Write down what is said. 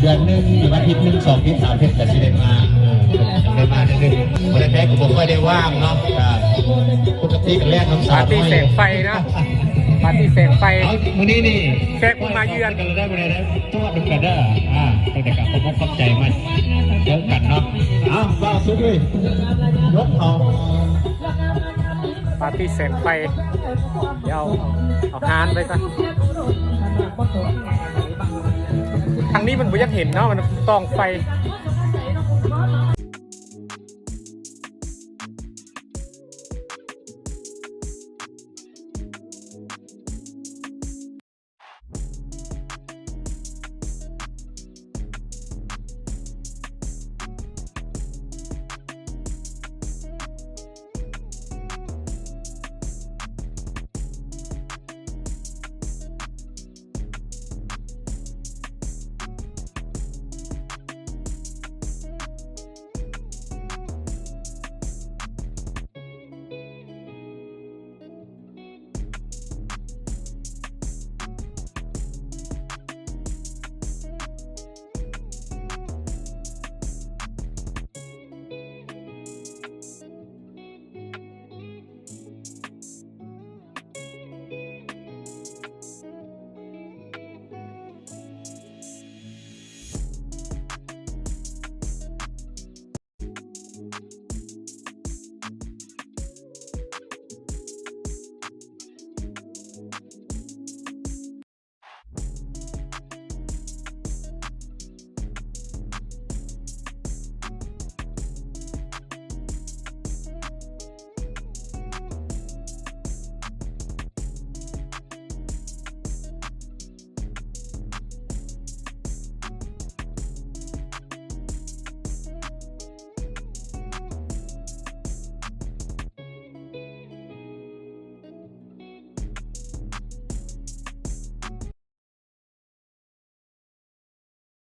เดือนหนึ่งหรือว่าอาทิตย์หนึ่งสองอาทิตย์สามอาทิตย์แต่สิได้มาเออได้มาเดือนหนึ่งวันแรกๆผมก็ได้ว่างเนาะครับปกติแรกน้ำสาปาร์ตี้แสงไฟนะปาร์ตี้แสงไฟ เอามื้อนี้นี่แขกผู้มาเยือน กันเลยได้ไปเลยนะตัวดูกันเด้ออ่าตั้งแต่กับผมก็เข้าใจมันเยอะกันเนาะเอ้าว่าสุดเลยยกเอา ปาร์ตี้แสงไฟ เดี๋ยวเอาเอาฮานไปก่อนทางนี้มันบ่อยังเห็นเนาะมันตองไฟ